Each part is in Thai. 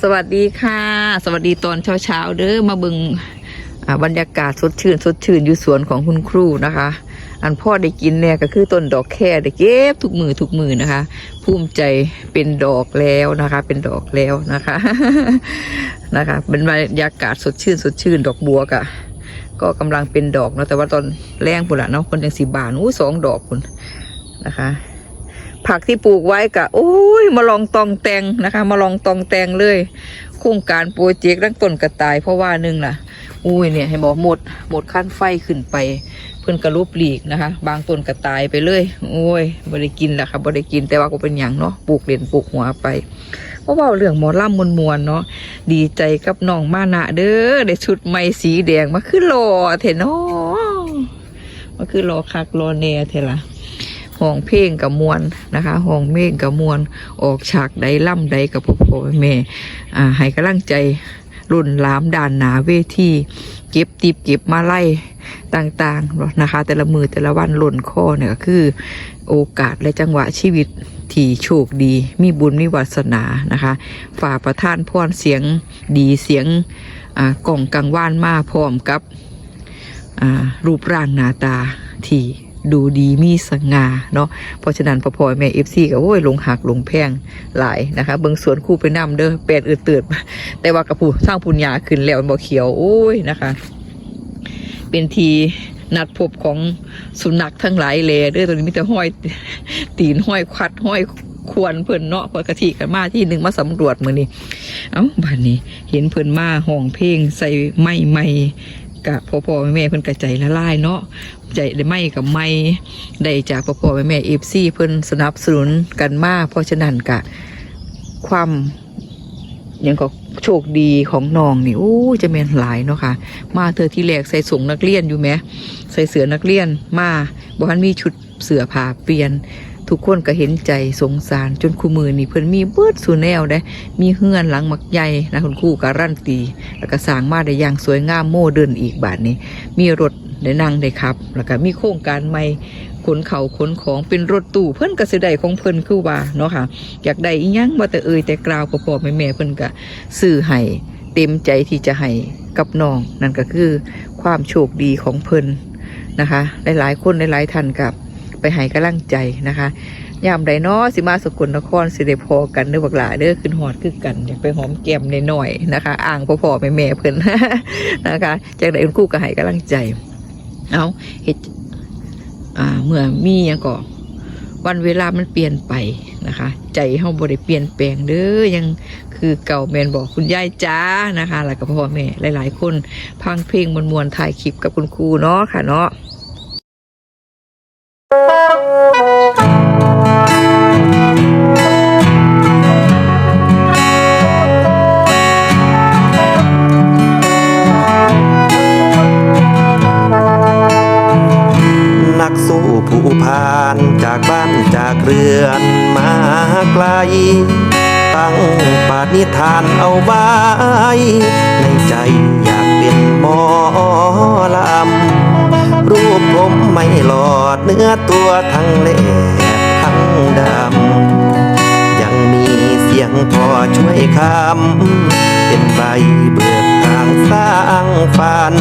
สวัสดีค่ะ สวัสดีตอนเช้าๆเด้อมาบึงอ่าบรรยากาศสดชื่นสดชื่นอยู่สวนของคุณครูนะคะ อันพ่อได้กินเนี่ยก็คือต้นดอกแค่ได้เก็บทุกมือทุกมือนะคะ ภูมิใจเป็นดอกแล้วนะคะ เป็นดอกแล้วนะคะนะคะ เป็นบรรยากาศสดชื่นสดชื่นดอกบัวกะก็กำลังเป็นดอกเนาะแต่ว่าตอนแรงปุ่นละเนาะคนยังสีบานอู้สองดอกคุณนะคะ ผักที่ปลูกไว้กะโอ้ยมาลองตองแตงนะคะ มาลองตองแตงเลยโครงการโปรเจกต์ตั้งต้นกระต่ายเพราะว่าหนึงล่ะอุ้ยเนี่ยให้บอกหมดหมดขั้นไฟขึ้นไป เพื่อนกระลุบหลีกนะคะ บางต้นกระต่ายไปเลยโอ้ยบริกินแหละค่ะบริกินแต่ว่าก็เป็นอย่างเนาะปลูกเด่นปลูกหัวไปเพราะว่าเรื่องหมอล่ำมวลมวลๆเนาะดีใจกับน้องมานะเด้อได้ชุดใหม่สีแดงมาขึ้นรอเถอะเนาะมาขึ้นรอคักรอแน่เถอะล่ะ ห้องเพลงกับมวลนะคะห้องเพลงกับมวลออกฉากใดล่ำใดกับพ่อพ่อแม่อ่าให้กำลังใจรุ่นหลามด่านหนาเวทีเก็บติบเก็บมาไล่ต่างๆนะคะ แต่ละมือแต่ละวันหล่นข้อเนี่ยก็คือโอกาสและจังหวะชีวิตที่โชคดี มีบุญมีวาสนานะคะฝ่าประท่านพรเสียงดีเสียงอ่ากล่องกังว่านมาพร้อมกับอ่ารูปร่างหน้าตาที่ ดูดีมีสง่าเนาะเพราะฉะนั้นพอพอแม่เอฟซีก็โอ้ยลงหักลงแพงหลายนะคะ เบิงสวนคู่ไปนำเด้อแปดอืดเตืดแต่ว่ากระผูสร้างปุญญาขึ้นแล้วมันบ่เขียวโอ้ยนะคะ เป็นทีนัดพบของสุนัขทั้งหลายแหล่เด้อตัวนี้มีแต่ห้อยตีนห้อยควัดห้อยควรเพิ่อนเนาะพอกะทิกันมาที่หนึ่งมาสำรวจมือนี้เอ้าบ้านนี้ เห็นเพิ่อนมาห้องเพลงใส่ไม้ไม้ กะพ่อพ่อแม่แม่เพิ่นกระใจละลายเนาะใจได้ไม้กับไม้ได้จากพ่อพ่อแม่แม่เอฟซีเพิ่นสนับสนุนกันมาเพราะฉะนั้นกะความยังก็โชคดีของน้องนี่โอ้จะแม่นหลายเนาะค่ะ มาเธอที่แรกใส่ส่งนักเรียนอยู่ไหมใส่เสือนักเรียนมาบ่ทันมีชุดเสือผ้าเปลี่ยน ทุกคนก็เห็นใจสงสารจนคู่มือนี่เพิ่นมีเบิดสูแนวได้ มีเฮือนหลังมักใหญ่นะคุณครูการันตี แล้วก็สร้างมาได้อย่างสวยงามโมเดิร์นอีกบาทนี้ มีรถได้นั่งได้ขับ แล้วก็มีโครงการใหม่ขนเขาขนของเป็นรถตู้เพิ่นก็สิได้ของเพิ่นคือว่าเนาะค่ะ อยากได้อีหยังว่าแต่เอ่ยแต่กล่าวพ่อๆแม่เพิ่นก็ซื้อให้เต็มใจที่จะให้กับน้องนั่นก็คือความโชคดีของเพิ่นนะคะ หลายๆ คนหลายๆท่านกับ ไปให้กำลังใจนะคะยามใดเนาะสิมาสกลนครสิได้พอกันเด้อบักหลาเด้อขึ้นหอดคือกันอยากไปหอมแก้มหน่อยนะคะ อ่างพ่อๆแม่ๆเพิ่นนะคะจากใดคุณครู่ก็ให้กำลังใจเอาเฮ็ดอ่าเมื่อมีหยังก็วันเวลามันเปลี่ยนไปนะคะ ใจเฮาบ่ได้เปลี่ยนแปลงเด้อยังคือเก่าแมนบอกคุณยายจ้านะคะแล้วก็พ่อแม่หลาย ๆ คนพังเพลงมวนๆถ่ายคลิปกับคุณครูเนาะค่ะเนาะ เรือนมาไกล ตั้งปาณิธานเอาไว้ ในใจอยากเป็นหมอลำ รูปผมไม่หลอดเนื้อตัวทั้งเล็บทั้งดำ ยังมีเสียงพอช่วยคำ เป็นใบเบิกทางสร้างฝัน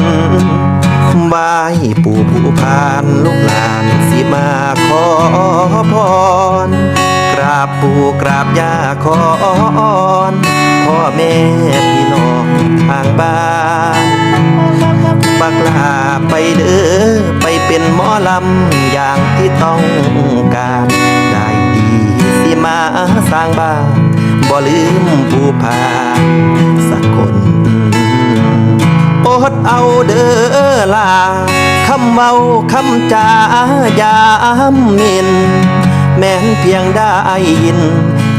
บายปู่ผู้พานลูกหลานสิมาขอ ราบปู่กราบย่าขออ้อนพ่อแม่พี่น้องทางบ้านบักลาไปเด้อไปเป็นหมอลำอย่างที่ต้องการได้ดีสิมาสร้างบ้านบ่ลืมผู้พานสักคนอดเอาเด้อลาคำเมาคำจายามมิน แม้นเพียงได้ยิน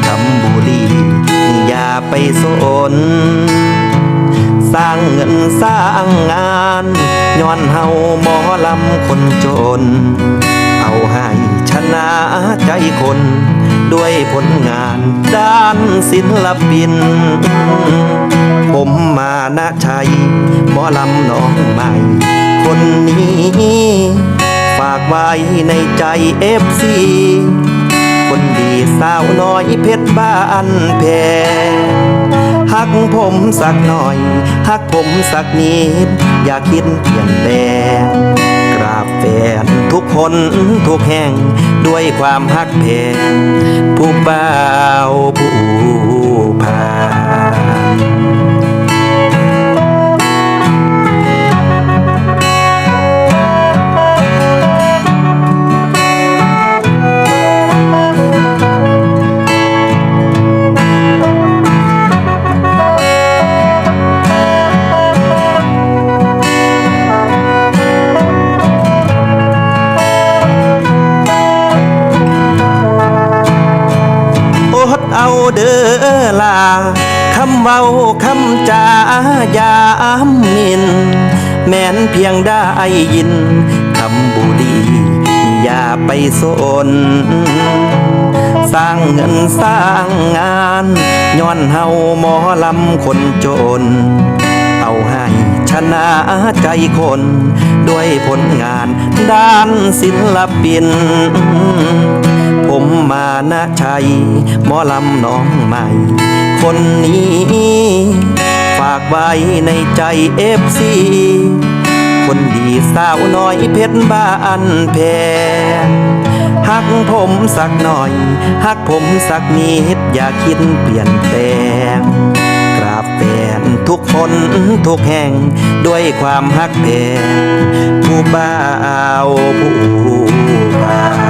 คำบุรีอย่าไปสน สร้างเงินสร้างงานย้อนเฮาหมอลำคนจน เอาให้ชนะใจคน ด้วยผลงานด้านศิลปิน ผมมานะชัยหมอลำน้องใหม่ คนนี้ากไว้ในใจเอฟซีคนดีสาวน้อยเพชรบ้านแพงหักผมสักหน่อย หักผมสักนิด อย่าคิดเปลี่ยนแปลงกราบแฟนทุกคนทุกแห่งด้วยความหักแพงผู้บ้า อลาคำเว้าคำจายามมิน แม้นเพียงได้ยินคำบุรี อย่าไปสนสร้างเงินสร้างงานย้อนเฮาหมอลำคนจน เอาให้ชนะใจคน ด้วยผลงานด้านศิลปิน มานะชัยหมอลำน้องใหม่ คนนี้ฝากไว้ในใจเอฟซีคนดีสาวน้อยเพชรบ้านแพงหักผมสักหน่อยหักผมสักนิดอย่าคิดเปลี่ยนแปลงกราบแฟนทุกคนทุกแห่งด้วยความหักแพงผู้บ่าวผู้พา